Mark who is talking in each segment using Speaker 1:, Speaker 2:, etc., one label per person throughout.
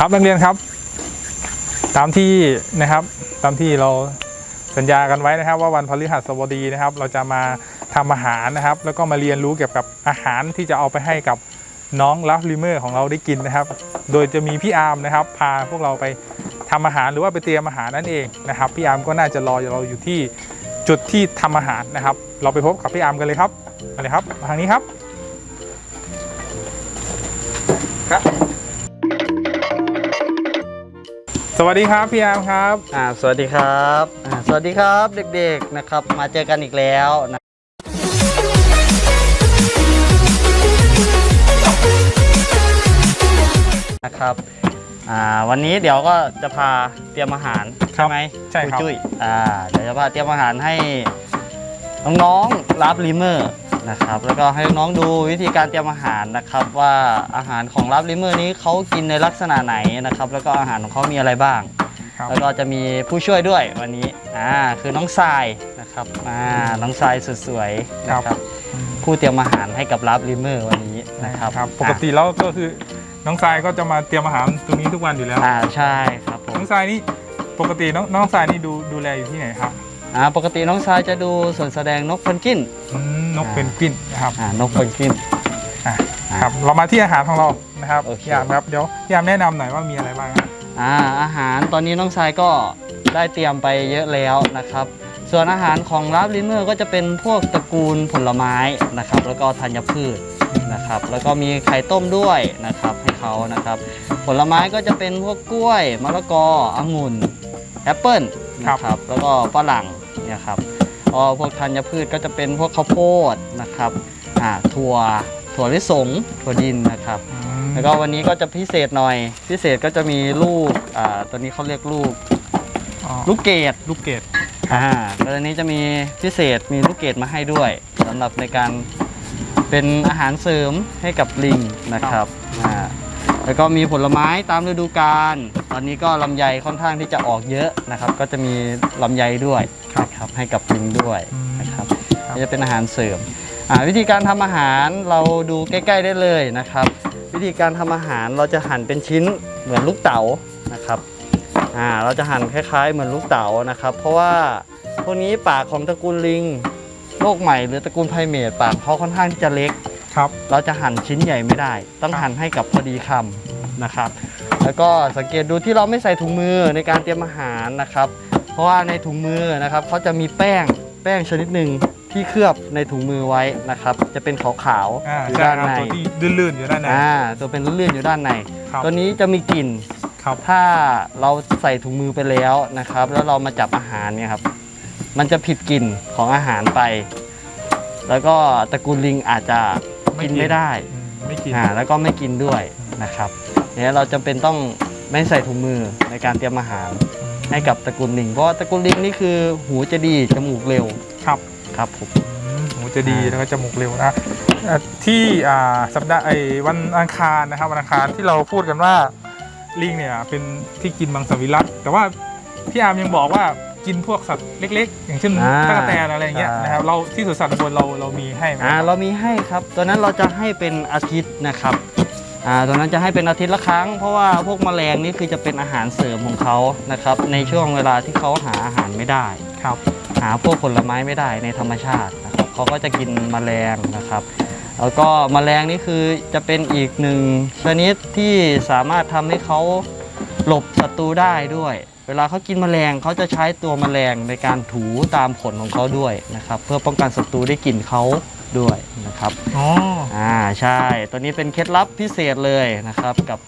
Speaker 1: ครับนักเรียนครับ ตามที่นะครับ ตามที่เราสัญญากันไว้นะครับ ว่าวันพฤหัสบดีนะครับ เราจะมาทำอาหารนะครับ แล้วก็มาเรียนรู้เกี่ยวกับอาหารที่จะเอาไปให้กับน้องลัฟลิเมอร์ของเราได้กินนะครับ โดยจะมีพี่อาร์มนะครับ พาพวกเราไปทำอาหารหรือว่าไปเตรียมอาหารนั่นเองนะครับ พี่อาร์มก็น่าจะรอเราอยู่ที่จุดที่ทำอาหารนะครับ เราไปพบกับพี่อาร์มกันเลยครับมาเลยครับทางนี้ครับ
Speaker 2: ครับ
Speaker 1: สวัสดีครับพี่อาร์มครับ
Speaker 2: อ่าสวัสดีครับอ่าสวัสดีครับเด็กๆนะครับ มาเจอกันอีกแล้วนะนะครับอ่าวันนี้เดี๋ยวก็จะพาเตรียมอาหาร
Speaker 1: ครับ
Speaker 2: ใช่ไหม
Speaker 1: ใช่ครับ
Speaker 2: ณจุ้ยอ่าเดี๋ยวจะพาเตรียมอาหารให้น้องๆรับลิเมอร์ นะครับ แล้วก็ให้น้องๆดูวิธีการเตรียมอาหารนะครับ ว่าอาหารของรับลิเมอร์นี้เขากินในลักษณะไหนนะครับ แล้วก็อาหารของเขามีอะไรบ้าง
Speaker 1: ครับ
Speaker 2: แล้วก็จะมีผู้ช่วยด้วยวันนี้อ่าคือน้องทรายนะครับอ่าน้องทรายสุดสวยนะครับ ผู้เตรียมอาหารให้กับรับลิเมอร์วันนี้นะครับ
Speaker 1: ครับปกติแล้วก็คือน้องทรายก็จะมาเตรียมอาหารตรงนี้ทุกวันอยู่แล้ว
Speaker 2: อ่าใช่ครับผม
Speaker 1: น้องทรายนี่ปกติน้องน้องทรายนี่ดูดูแลอยู่ที่ไหนครับ
Speaker 2: อ่าปกติน้องทรายจะดูส่วนแสดงนกเพนกวิน
Speaker 1: อืมนกเป็นกวินนะครับ
Speaker 2: อ่านกเพนกวิน
Speaker 1: อะครับเรามาที่อาหารของเรานะครับ
Speaker 2: โอเค
Speaker 1: พี่ยามครับเดี๋ยวพี่ยามแนะนำหน่อยว่ามีอะไรบ้างครับ
Speaker 2: อ่าอาหารตอนนี้น้องทรายก็ได้เตรียมไปเยอะแล้วนะครับ ส่วนอาหารของรับลิเมอร์ก็จะเป็นพวกตระกูลผลไม้นะครับ แล้วก็ธัญพืชนะครับ แล้วก็มีไข่ต้มด้วยนะครับให้เขานะครับ ผลไม้ก็จะเป็นพวกกล้วยมะละกอองุ่นแอปเปิ้ล นะครับแล้วก็ฝรั่งเนี่ยครับอ๋อพวกธัญพืชก็จะเป็นพวกข้าวโพดนะครับอ่าถั่วถั่วลิสงถั่วดินนะครับ
Speaker 1: อืม
Speaker 2: แล้วก็วันนี้ก็จะพิเศษหน่อย พิเศษก็จะมีลูกอ่าตัวนี้เขาเรียกลูก
Speaker 1: อ๋อ
Speaker 2: ลูกเกด
Speaker 1: ลูกเกด
Speaker 2: อ่าแล้วอันนี้จะมีพิเศษมีลูกเกดมาให้ด้วยสำหรับในการเป็นอาหารเสริมให้กับลิงนะครับอ่าแล้วก็มีผลไม้ตามฤดูกาลตอนนี้ก็ลำไยค่อนข้างที่จะออกเยอะนะครับ ก็จะมีลำไยด้วยนะครับให้กับลิงด้วย
Speaker 1: อืม
Speaker 2: นะครับ
Speaker 1: ครับ
Speaker 2: นี่จะเป็นอาหารเสริมอ่าวิธีการทำอาหารเราดูใกล้ ๆได้เลยนะครับ วิธีการทำอาหารเราจะหั่นเป็นชิ้นเหมือนลูกเต๋านะครับอ่าเราจะหั่นคล้าย ๆ เหมือนลูกเต๋านะครับ เพราะว่าพวกนี้ปากของตระกูลลิงโลกใหม่หรือตระกูลไพรเมทปากเขาค่อนข้างที่จะเล็ก
Speaker 1: ครับ
Speaker 2: เราจะหั่นชิ้นใหญ่ไม่ได้ ต้องหั่นให้กับพอดีคำนะครับ แล้วก็สังเกตดูที่เราไม่ใส่ถุงมือในการเตรียมอาหารนะครับ เพราะว่าในถุงมือนะครับเขาจะมีแป้งแป้งชนิดหนึ่งที่เคลือบในถุงมือไว้นะครับ จะเป็นขาว
Speaker 1: อ่า
Speaker 2: ๆอยู่
Speaker 1: ใช่
Speaker 2: ด้าน
Speaker 1: ครับ
Speaker 2: ใน
Speaker 1: ตัวที่ลื่นๆอยู่ด้านใน
Speaker 2: อ่าตัวเป็นลื่นๆอยู่ด้านใน
Speaker 1: ครับ
Speaker 2: ตัวนี้จะมีกลิ่น
Speaker 1: ครับ
Speaker 2: ถ้าเราใส่ถุงมือไปแล้วนะครับ แล้วเรามาจับอาหารเนี่ยครับ มันจะผิดกลิ่นของอาหารไป แล้วก็ตระกูลลิงอาจจะกิน ไม่ได้
Speaker 1: อืมไม่กิน
Speaker 2: อ่าแล้วก็ไม่กินด้วยนะครับ เนี่ยเราจำเป็นต้องไม่ใส่ถุงมือในการเตรียมอาหารให้กับตระกูลลิง เพราะว่าตระกูลลิงนี่คือหูจะดีจมูกเร็ว
Speaker 1: ครับ
Speaker 2: ครับผม
Speaker 1: อืมหูจะดี
Speaker 2: อ่า
Speaker 1: แล้วก็จมูกเร็วนะอะที่อ่าสัปดาห์ไอ้วันอังคารนะครับวันอังคารที่เราพูดกันว่าลิงเนี่ยเป็นที่กินมังสวิรัตแต่ว่าพี่อาร์มยังบอกว่ากินพวกสัตว์เล็ก ๆ อย่างเช่น
Speaker 2: อ่า
Speaker 1: ตะกแตนอะไรอย่างเงี้ย
Speaker 2: ใช่
Speaker 1: นะครับเราที่สวนสัตว์อุบลเราเรามีให้ไหม
Speaker 2: อ่าเรามีให้ครับตัวนั้นเราจะให้เป็นอาทิตย์นะครับ อ่าตัวนั้นจะให้เป็นอาทิตย์ละครั้ง เพราะว่าพวกแมลงนี่คือจะเป็นอาหารเสริมของเขานะครับ ในช่วงเวลาที่เขาหาอาหารไม่ได้
Speaker 1: ครับ
Speaker 2: หาพวกผลไม้ไม่ได้ในธรรมชาตินะครับเขาก็จะกินแมลงนะครับ แล้วก็แมลงนี่คือจะเป็นอีกหนึ่งชนิดที่สามารถทำให้เขาหลบศัตรูได้ด้วย เวลาเขากินแมลงเขาจะใช้ตัวแมลงในการถูตามขนของเขาด้วยนะครับ เพื่อป้องกันศัตรูได้กลิ่นเขา ด้วยนะครับ
Speaker 1: อ๋อ
Speaker 2: อ่าใช่ ตัวนี้เป็นเคล็ดลับพิเศษเลยนะครับ กับ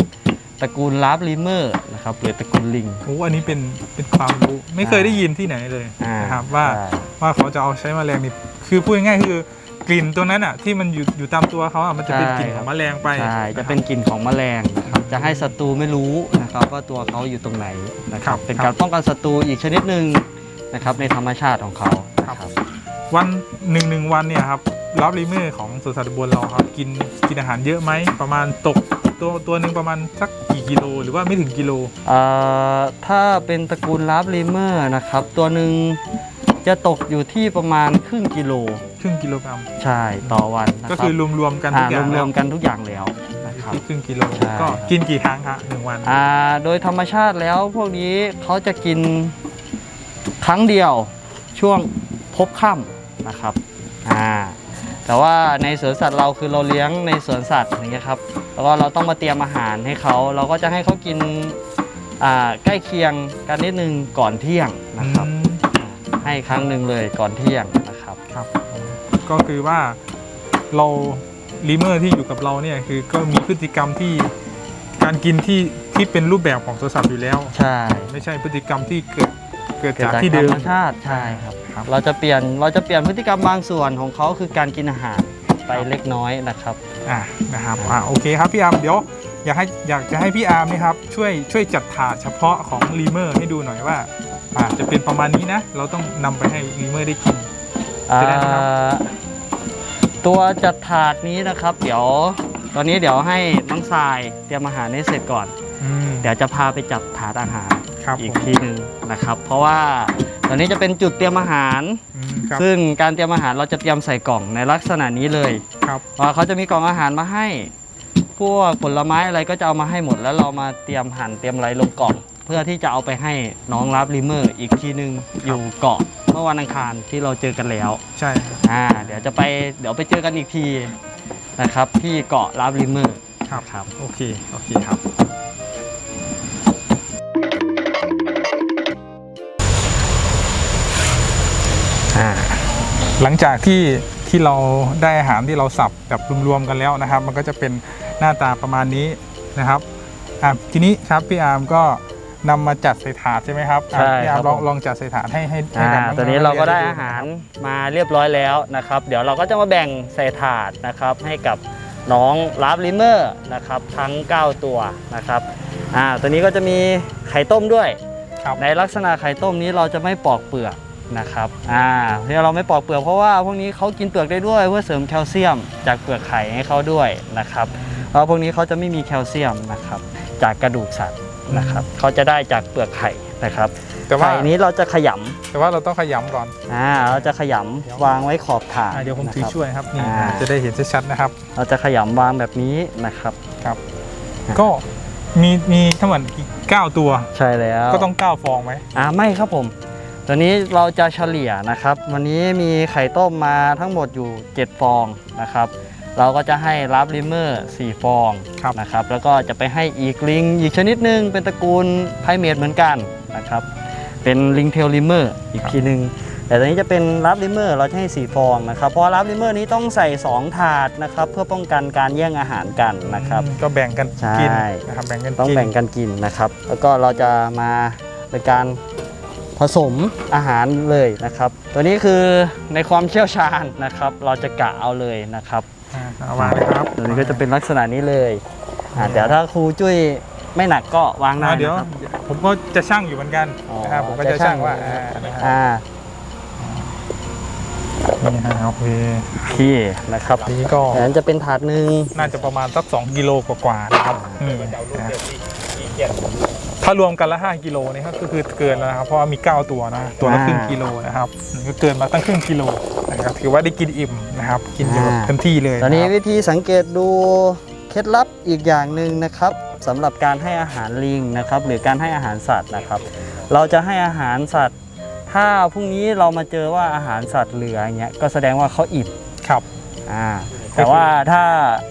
Speaker 2: ตระกูลลาฟลิเมอร์นะครับหรือตระกูลลิง
Speaker 1: โอ้อันนี้เป็นเป็นความรู้ไม่เคยได้ยินที่ไหนเลย
Speaker 2: อ่า
Speaker 1: นะครับว่า
Speaker 2: ใช่
Speaker 1: ว่าเขาจะเอาใช้แมลงนี่คือพูดง่ายๆคือกลิ่นตัวนั้นอะที่มันอยู่อยู่ตามตัวเขาอะมันจะเป็นกลิ่นของแมลงไป
Speaker 2: ใช่จะเป็นกลิ่นของแมลงนะครับจะให้ศัตรูไม่รู้นะครับว่าตัวเขาอยู่ตรงไหนนะครับเป็นการป้องกันศัตรูอีกชนิดหนึ่งนะครับในธรรมชาติของเขานะครับ
Speaker 1: วันหนึ่งหนึ่งวันเนี่ยครับ รับลิเมอร์ของสวนสัตว์อุบลเราครับ กินกินอาหารเยอะไหม ประมาณตกตัวตัวหนึ่งประมาณสักกี่กิโล หรือว่าไม่ถึงกิโล
Speaker 2: เอ่อถ้าเป็นตระกูลลาฟลิเมอร์นะครับ ตัวหนึ่งจะตกอยู่ที่ประมาณครึ่งกิโล
Speaker 1: ครึ่งกิโลกรัม
Speaker 2: ใช่ต่อวันนะ
Speaker 1: ก็
Speaker 2: รับ
Speaker 1: คือรวมๆกันทุกอย่าง
Speaker 2: ร
Speaker 1: แล้ว
Speaker 2: วมๆกันทุกอย่างแล้วนะคครับ
Speaker 1: ที่ครึ่งกิโล
Speaker 2: ใช่
Speaker 1: ก็กินกี่ครั้งครับหนึ่งวัน
Speaker 2: อ่าโดยธรรมชาติแล้วพวกนี้เขาจะกินครั้งเดียวช่วงพบค่ำนะครับอ่า แต่ว่าในสวนสัตว์เราคือเราเลี้ยงในสวนสัตว์อย่างเงี้ยครับแล้วก็เราต้องมาเตรียมอาหารให้เขาเราก็จะให้เขากินอ่าใกล้เคียงกันนิดนึงก่อนเที่ยงนะครับ
Speaker 1: อืม
Speaker 2: ให้ครั้งหนึ่งเลยก่อนเที่ยงนะครับ
Speaker 1: ครับ ก็คือว่าเราลีเมอร์ที่อยู่กับเราเนี่ยคือก็มีพฤติกรรมที่การกินที่ที่เป็นรูปแบบของตัวสัตว์อยู่แล้ว
Speaker 2: ใช่
Speaker 1: ไม่ใช่พฤติกรรมที่เกิดเกิด
Speaker 2: เกิด
Speaker 1: จาก
Speaker 2: จาก
Speaker 1: ที่
Speaker 2: ธร
Speaker 1: เดิม
Speaker 2: รมชาติใช่ครับ
Speaker 1: ครับ
Speaker 2: เราจะเปลี่ยนเราจะเปลี่ยนพฤติกรรมบางส่วนของเขาคือการกินอาหารไปเล็กน้อยนะครับ
Speaker 1: อ่านะครับอ่าโอเคครับพี่อาร์มเดี๋ยวอยากให้อยากจะให้พี่อาร์มนี่ครับช่วยช่วยจัดถาดเฉพาะของลีเมอร์ให้ดูหน่อยว่าอ่าจะเป็นประมาณนี้นะ เราต้องนำไปให้ลีเมอร์ได้กิน จะได้ไหมครับ
Speaker 2: อ่าตัวจัดถาดนี้นะครับ เดี๋ยวตอนนี้เดี๋ยวให้น้องทรายเตรียมอาหารให้เสร็จก่อน
Speaker 1: อืม
Speaker 2: เดี๋ยวจะพาไปจัดถาดอาหาร
Speaker 1: ครับ
Speaker 2: อีก
Speaker 1: ผม
Speaker 2: ทีหนึ่งนะครับ เพราะว่า ตอนนี้จะเป็นจุดเตรียมอาหาร
Speaker 1: อืมครับ
Speaker 2: ซึ่งการเตรียมอาหารเราจะเตรียมใส่กล่องในลักษณะนี้เลย
Speaker 1: ครับ
Speaker 2: ว่าเขาจะมีกล่องอาหารมาให้ พวกผลไม้อะไรก็จะเอามาให้หมด แล้วเรามาเตรียมหั่นเตรียมอะไรลงกล่อง เพื่อที่จะเอาไปให้น้องรับลิเมอร์อีกทีหนึ่งอยู่เกาะเมื่อวันอังคารที่เราเจอกันแล้ว
Speaker 1: ใช่ครับ
Speaker 2: อ่าเดี๋ยวจะไปเดี๋ยวไปเจอกันอีกทีนะครับที่เกาะลาบริเมอร์
Speaker 1: ครับ
Speaker 2: ครับ
Speaker 1: โอเค โอเคครับ หลังจากที่ที่เราได้อาหารที่เราสับแบบรวมๆกันแล้วนะครับ มันก็จะเป็นหน้าตาประมาณนี้นะครับอะทีนี้ครับพี่อาร์มก็นำมาจัดใส่ถาดใช่ไหมครับอะ
Speaker 2: ใช่
Speaker 1: พี่อา
Speaker 2: ค
Speaker 1: ร์
Speaker 2: รั
Speaker 1: ม
Speaker 2: บ
Speaker 1: ลอง
Speaker 2: ผม
Speaker 1: ลองจัดใส่ถาดให้ให้ให้
Speaker 2: อ่า
Speaker 1: กับงๆ
Speaker 2: ตอนนี้เราก็ได้
Speaker 1: นั
Speaker 2: อาหาร
Speaker 1: นะครับ
Speaker 2: มาเรียบร้อยแล้วนะครับ เดี๋ยวเราก็จะมาแบ่งใส่ถาดนะครับ ให้กับน้องลาบลิเมอร์นะครับทั้ง 9 ตัวนะครับอ่าตัวนี้ก็จะมีไข่ต้มด้วย
Speaker 1: ครับ
Speaker 2: ในลักษณะไข่ต้มนี้เราจะไม่ปอกเปลือก นะครับอ่าที่เราไม่ปอกเปลือกเพราะว่าพวกนี้เขากินเปลือกได้ด้วยเพื่อเสริมแคลเซียม จากเปลือกไข่ให้เขาด้วยนะครับเพราะพวกนี้เขาจะไม่มีแคลเซียมนะครับจากกระดูกสัตว์นะครับเขาจะได้จากเปลือกไข่นะครับ
Speaker 1: แต่ว่า
Speaker 2: ไข่นี้เราจะขย
Speaker 1: แต่ว่าเราต้องขยำก่อนำ
Speaker 2: อ่าเราจะขยำวางไว้ขอบถาด
Speaker 1: อะเดี๋ยวผมถือ
Speaker 2: นะครับ
Speaker 1: ช่วยครับนี่
Speaker 2: อ่า
Speaker 1: จะได้เห็นชัดๆนะครับ
Speaker 2: เราจะขยำวางแบบนี้นะครับ
Speaker 1: ครับก็มีมีทั้งหมดกี่เก้าตัว
Speaker 2: ใช่แล้ว
Speaker 1: ก็ต้องเก้าฟองไหม
Speaker 2: อ่าไม่ครับผม ตัวนี้เราจะเฉลี่ยนะครับ วันนี้มีไข่ต้มมาทั้งหมดอยู่ 7 ฟองนะครับ เราก็จะให้รับลิเมอร์ 4 ฟอง
Speaker 1: ครับ
Speaker 2: นะครับ แล้วก็จะไปให้อีกลิงอีกชนิดหนึ่งเป็นตระกูลไพรเมทเหมือนกันนะครับ เป็นลิงเทลลิเมอร์อีกทีหนึ่งแต่ตัวนี้จะเป็นรับลิเมอร์เราจะให้ 4 ฟองนะครับ เพราะว่ารับลิเมอร์นี้ต้องใส่ 2 ถาดนะครับ เพื่อป้องกันการแย่งอาหารกันนะครับ
Speaker 1: อืมก็แบ่งกัน
Speaker 2: ใช่
Speaker 1: กินนะครับแบ่งกัน
Speaker 2: ต้อง
Speaker 1: กิน
Speaker 2: แบ่งกันกินนะครับ แล้วก็เราจะมาในการ ผสมอาหารเลยนะครับ ตัวนี้คือในความเชี่ยวชาญนะครับ เราจะกะเอาเลยนะครับ
Speaker 1: อ่าเอาวางเลยครับ
Speaker 2: ตัวนี้ก็จะเป็นลักษณะนี้เลยอ่าเดี๋ยวถ้าครูจุ้ยไม่หนักก็วางได้
Speaker 1: อ่าเดี๋ยว
Speaker 2: นะครับ
Speaker 1: ผมก็จะช่างอยู่เหมือนกัน
Speaker 2: อ๋อ
Speaker 1: นะครับผมก็จะ
Speaker 2: จะช่า
Speaker 1: ช่างงว่า
Speaker 2: อยู่
Speaker 1: อ่านะครับ
Speaker 2: อ่า
Speaker 1: นี่ฮะโอเค
Speaker 2: พี่นะครับ
Speaker 1: อันนี้ก็
Speaker 2: อันนั้นจะเป็นถาดหนึ่ง
Speaker 1: น่าจะประมาณสัก2กิโลกว่าๆนะครับนี่นะ ถ้ารวมกันละ5กิโลนี่ก็คือเกินแล้วนะครับเพราะว่ามี 9 ตัวนะตัวละครึ่งกิโลนะครับก็เกินมาตั้งครึ่งกิโลนะครับถือว่าได้กินอิ่มนะครับกินอยู่เต็มที่เลย
Speaker 2: ตอนนี้ะ
Speaker 1: ครับ
Speaker 2: วิธีสังเกตดูเคล็ดลับอีกอย่างหนึ่งนะครับสำหรับการให้อาหารลิงนะครับ หรือการให้อาหารสัตว์นะครับ เราจะให้อาหารสัตว์ ถ้าพรุ่งนี้เรามาเจอว่าอาหารสัตว์เหลืออย่างเงี้ยก็แสดงว่าเขาอิ่ม
Speaker 1: ครับ
Speaker 2: อ่า แต่ว่าถ้า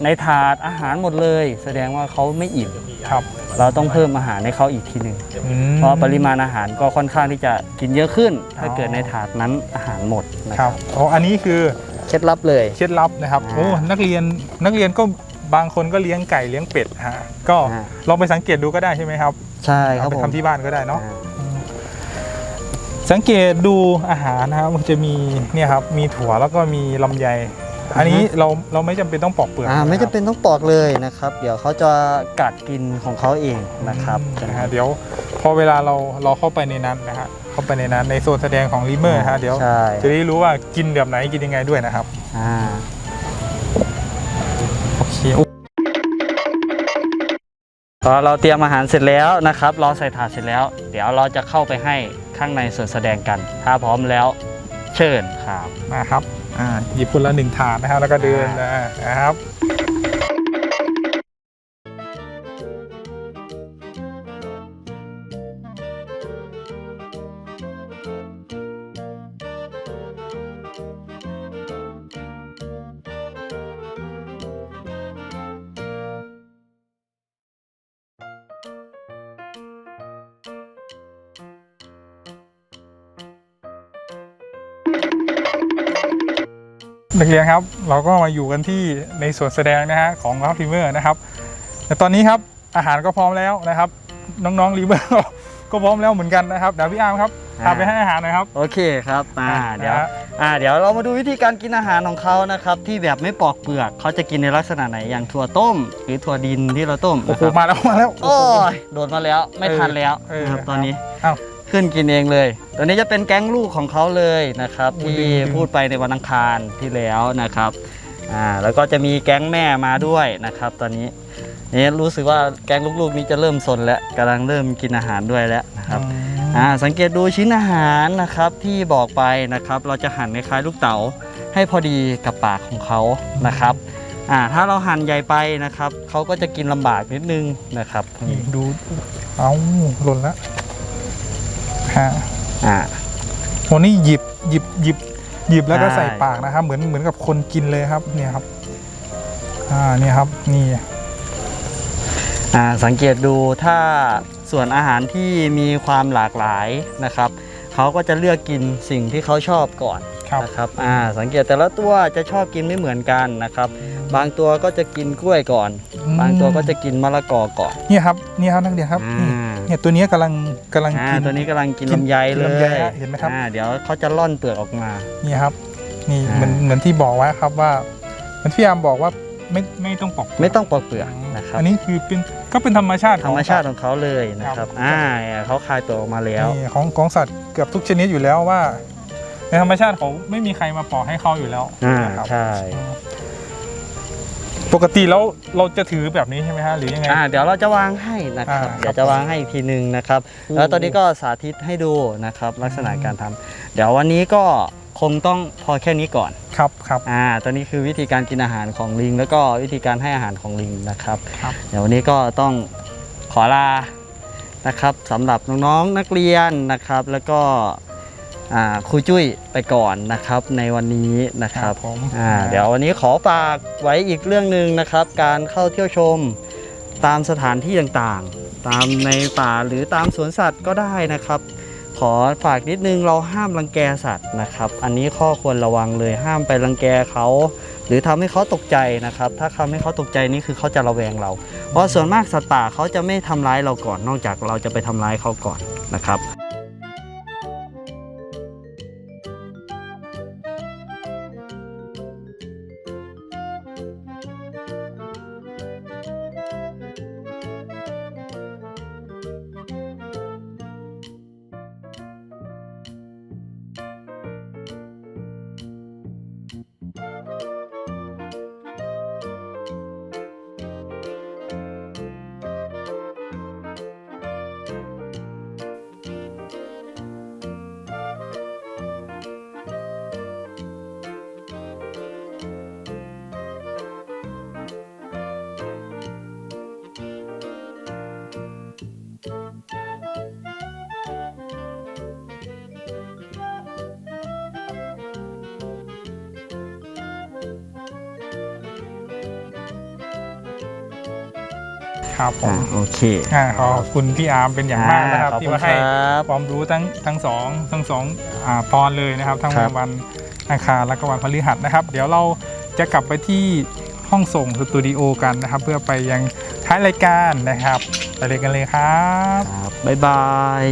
Speaker 2: ในถาดอาหารหมดเลย แสดงว่าเขาไม่อิ่ม
Speaker 1: ครับ
Speaker 2: เราต้องเพิ่มอาหารให้เขาอีกทีหนึ่ง
Speaker 1: อืม
Speaker 2: เพราะปริมาณอาหารก็ค่อนข้างที่จะกินเยอะขึ้น ถ้า
Speaker 1: อ๋อ
Speaker 2: เกิดในถาดนั้นอาหารหมดนะ
Speaker 1: ค
Speaker 2: ค
Speaker 1: รั
Speaker 2: รั
Speaker 1: บบโอ้อันนี้คือ
Speaker 2: เคล็ดลับเลย
Speaker 1: เคล็ดลับนะครับ
Speaker 2: อ่า
Speaker 1: โอ้นักเรียนนักเรียนก็บางคนก็เลี้ยงไก่เลี้ยงเป็ดฮะก็
Speaker 2: อ่า
Speaker 1: ลองไปสังเกตดูก็ได้ใช่ไหมครับ
Speaker 2: ใช่ครั
Speaker 1: เอา
Speaker 2: บ
Speaker 1: ไป
Speaker 2: ผม
Speaker 1: ทำที่บ้านก็ได้เนาะ
Speaker 2: อ่า
Speaker 1: สังเกตดูอาหารนะครับมันจะมีเนี่ยครับมีถั่วแล้วก็มีลำไย อันนี้เราเราไม่จำเป็นต้องปอกเปลือก
Speaker 2: อ่าไม่
Speaker 1: ค
Speaker 2: จะ
Speaker 1: รับ
Speaker 2: เป็นต้องปอกเลยนะครับ เดี๋ยวเขาจะกัดกินของเขาเองนะครับ
Speaker 1: นะฮะเดี๋ยวพอเวลาเราเราเข้าไปในนั้นนะฮะเข้าไปในนั้นในโซนแสดงของลิเมอร์ฮะเดี๋ยว
Speaker 2: ใช่
Speaker 1: จะได้รู้ว่ากินแบบไหนกินยังไงด้วยนะครับ
Speaker 2: อ่า
Speaker 1: โอเค
Speaker 2: พอเราเตรียมอาหารเสร็จแล้วนะครับเราใส่ถาดเสร็จแล้ว เดี๋ยวเราจะเข้าไปให้ข้างในส่วนแสดงกัน ถ้าพร้อมแล้วเชิญครับ
Speaker 1: มาครับ อ่าหยิบคนละหนึ่งถาดนะครับแล้วก็เดินนะนะครับ นักเรียนครับ เราก็มาอยู่กันที่ในส่วนแสดงนะฮะของรับรีเมอร์นะครับแต่ตอนนี้ครับอาหารก็พร้อมแล้วนะครับ น้องๆรีเมอร์ก็พร้อมแล้วเหมือนกันนะครับเดี๋ยวพี่อาร์มครับพาไปให้อาหารหน่อยครับ
Speaker 2: โอเคครับอ่าเดี๋ยว
Speaker 1: นะฮะ
Speaker 2: อ่าเดี๋ยวเรามาดูวิธีการกินอาหารของเขานะครับ ที่แบบไม่ปอกเปลือกเขาจะกินในลักษณะไหนอย่างถั่วต้ม หรือถั่วดินที่เราต้ม
Speaker 1: โอ้
Speaker 2: นะ
Speaker 1: โห
Speaker 2: ครับ
Speaker 1: มาแล้วมาแล้ว
Speaker 2: โอ้ยโดดมาแล้วไม่ทันแล้ว
Speaker 1: เออ
Speaker 2: นะครับตอนนี้
Speaker 1: เอ้า
Speaker 2: ขึ้นกินเองเลย ตัวนี้จะเป็นแก๊งลูกของเขาเลยนะครับ
Speaker 1: โอ้
Speaker 2: ที่
Speaker 1: ดึงดึง
Speaker 2: พูดไปในวันอังคารที่แล้วนะครับอ่าแล้วก็จะมีแก๊งแม่มาด้วยนะครับ ตอนนี้นี่รู้สึกว่าแก๊งลูกๆนี้จะเริ่มสนแล้วกำลังเริ่มกินอาหารด้วยแล้วนะครับ
Speaker 1: อืม
Speaker 2: อ่าสังเกตดูชิ้นอาหารนะครับที่บอกไปนะครับ เราจะหั่นคล้ายๆลูกเต๋าให้พอดีกับปากของเขานะครับอ่าถ้าเราหั่นใหญ่ไปนะครับเขาก็จะกินลำบากนิดนึงนะครับ
Speaker 1: นี่ดู เอาหล่นแล้ว ฮะ
Speaker 2: อ่า
Speaker 1: โหนี่หยิบหยิบหยิบหยิบแล้วก็
Speaker 2: ใช่
Speaker 1: ใส่ปากนะครับ เหมือนเหมือนกับคนกินเลยครับ เนี่ยครับ อ่าเนี่ยครับ นี่
Speaker 2: อ่าสังเกตดูถ้าส่วนอาหารที่มีความหลากหลายนะครับเขาก็จะเลือกกินสิ่งที่เขาชอบก่อน
Speaker 1: ครับ
Speaker 2: นะครับอ่าสังเกตแต่ละตัวจะชอบกินไม่เหมือนกันนะครับ บางตัวก็จะกินกล้วยก่อน บางตัวก็จะกินมะละกอก่อน
Speaker 1: เนี่ยครับเนี่ยครับนักเรียนครับนี่
Speaker 2: อ่า
Speaker 1: เนี่ยตัวเนี้ยกำลังกำลัง
Speaker 2: อ่า
Speaker 1: กิน
Speaker 2: ตัวนี้กำลังกิน
Speaker 1: กิน
Speaker 2: ลำไยเล
Speaker 1: ลำ
Speaker 2: ย
Speaker 1: ไยฮะเห็นไหมครับ
Speaker 2: อ่าเดี๋ยวเขาจะล่อนเปลือกออกมา
Speaker 1: นี่ครับ นี่
Speaker 2: อ่า
Speaker 1: เหมือนเหมือนที่บอกไว้ครับว่าเหมันพี่ยามบอกว่าไม่ไม่ต้องปอกเปลืก
Speaker 2: ไม่ต้องปอกเปลือกนะครับ
Speaker 1: อันนี้คือเป็นก็เป็นธรรมชาติ
Speaker 2: ธรรมชาติของเขาเลยนะค
Speaker 1: ครั
Speaker 2: รับบอ่าเขาคลายตัวออกมาแล้ว
Speaker 1: นี่ของของสัตว์เกือบทุกชนิดอยู่แล้วว่า ในธรรมชาติเขาไม่มีใครมาปอกให้เขาอยู่แล้ว
Speaker 2: อ่า
Speaker 1: นะครับ
Speaker 2: ใช่
Speaker 1: ปกติแล้วเราจะถือแบบนี้ใช่ไหมฮะหรือยังไง
Speaker 2: อ่าเดี๋ยวเราจะวางให้นะครับ
Speaker 1: อ่า
Speaker 2: เดี๋ยวจะวางให้อีกทีหนึ่งนะครับ
Speaker 1: โอ้
Speaker 2: แล้วตอนนี้ก็สาธิตให้ดูนะครับลักษณะการทำเดี๋ยววันนี้ก็คงต้องพอแค่นี้ก่อน
Speaker 1: ครับครับ
Speaker 2: อ่าตอนนี้คือวิธีการกินอาหารของลิง แล้วก็วิธีการให้อาหารของลิงนะครับ
Speaker 1: ครับ
Speaker 2: เดี๋ยววันนี้ก็ต้องขอลานะครับสำหรับน้องๆนักเรียนนะครับ แล้วก็อ่า ครูจุ้ยไปก่อนนะครับในวันนี้นะครับ
Speaker 1: ผม
Speaker 2: อ่าเดี๋ยววันนี้ขอฝากไว้อีกเรื่องหนึ่งนะครับ การเข้าเที่ยวชมตามสถานที่ต่างๆ ตามในป่าหรือตามสวนสัตว์ก็ได้นะครับ ขอฝากนิดนึงเราห้ามรังแกสัตว์นะครับ อันนี้ข้อควรระวังเลยห้ามไปรังแกเขาหรือทำให้เขาตกใจนะครับ ถ้าทำให้เขาตกใจนี่คือเขาจะระแวงเรา เพราะส่วนมากสัตว์ป่าเขาจะไม่ทำร้ายเราก่อน นอกจากเราจะไปทำร้ายเขาก่อนนะครับ
Speaker 1: ครับผ
Speaker 2: อ่ามโอเค
Speaker 1: อ่าขอบคุณพี่อาร์มเป็นอย่างมากนะครับ
Speaker 2: ขอบ
Speaker 1: ที่
Speaker 2: คุณ
Speaker 1: มา
Speaker 2: ค
Speaker 1: ให้
Speaker 2: รับ
Speaker 1: ความรู้ทั้งทั้งสองทั้งสองอ่าตอนเลยนะครับ ทั้ง
Speaker 2: ครับ
Speaker 1: วันอังคารและก็วันพฤหัสนะครับ เดี๋ยวเราจะกลับไปที่ห้องส่งสตูดิโอกันนะครับ เพื่อไปยังท้ายรายการนะครับ ไปเลยกันเลยครับ
Speaker 2: ครับบ๊ายบาย